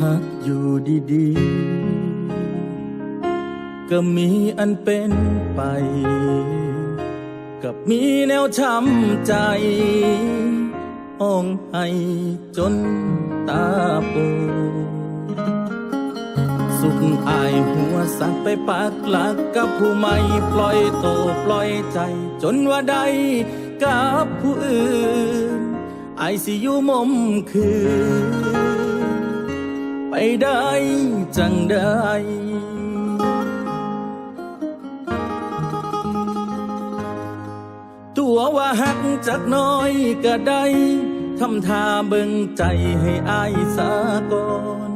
หักอยู่ดีๆ ก็มีอันเป็นไป กับมีแนวช้ำใจห้องให้จนตาปูสุขอายหัวสักไปปักหลักกับผู้ไม่ปล่อยโตปล่อยใจ จนว่าใดกับผู้อื่นอายสิอยู่มมคืน ไปได้จังได้ตัวว่าหักจักน้อยก็ได้ทำท่าเบิ่งใจให้อายสาก่อน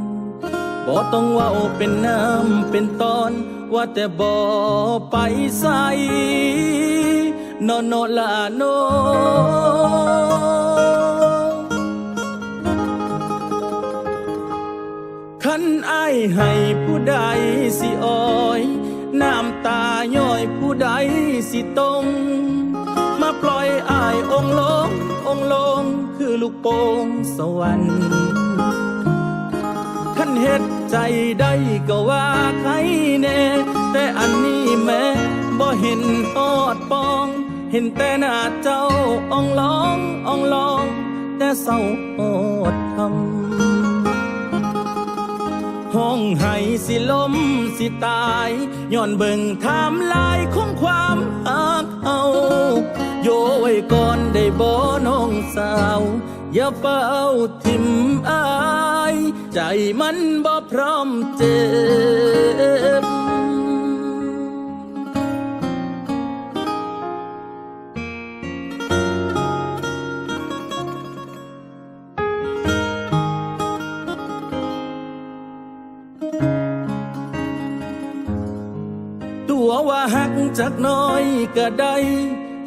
บ่ต้องว้าเป็นน้ำเป็นตอนว่าแต่บ่ไปใส่นอนโนละโน สิอ้อย น้ำตาย้อยผู้ใดสิตรงมาปล่อยอายองลง องลงคือลูกโป่งสวรรค์คันเฮ็ดใจได้ก็ว่าใครแน่ แต่อันนี้แม่บ่เห็นทอดปอง เห็นแต่หน้าเจ้าอองลองอองลอง แต่เศร้าอดทำ ห้องไห้สิลมสิตายย้อนเบิ่งถามลายของความหักเอาโยไว้ก่อนได้บ่น้องสาว อย่าเฝ้าทิมอาย ใจมันบ่พร้อมเจ็บ ตัวว่าหักจักน้อยก็ได้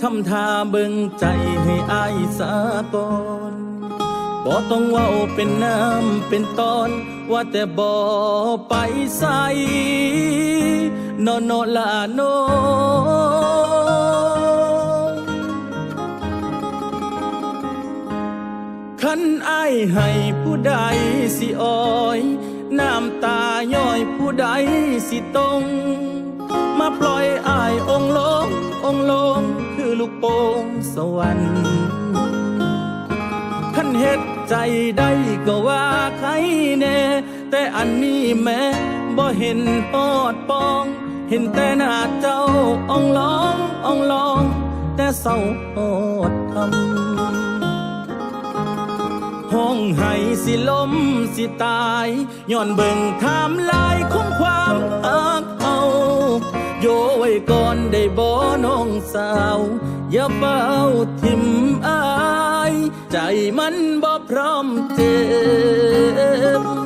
ทำท่าเบิ่งใจให้อายสาก่อนบ่ต้องเว้าเป็นน้ำเป็นตอน ว่าแต่บ่ไปใส่นอนโนละโนคันอายให้ผู้ใดสิอ้อย น้ำตาย้อยผู้ใดสิตรง มาปล่อยอายองลง องลง คือลูกโป่งสวรรค์คันเฮ็ดใจได้ก็ว่าใครแน่ แต่อันนี้แม่บ่เห็นปอดปอง เห็นแต่หน้าเจ้าองลององลอง แต่เศร้าโอดทำห้องไห้สิลมสิตายย้อนเบิ่งไทม์ไลน์ของความอัก ยก่อนได้บ่อน้องสาว อย่าเป้าทิมอาย ใจมันบ่พร้อมเจ็บ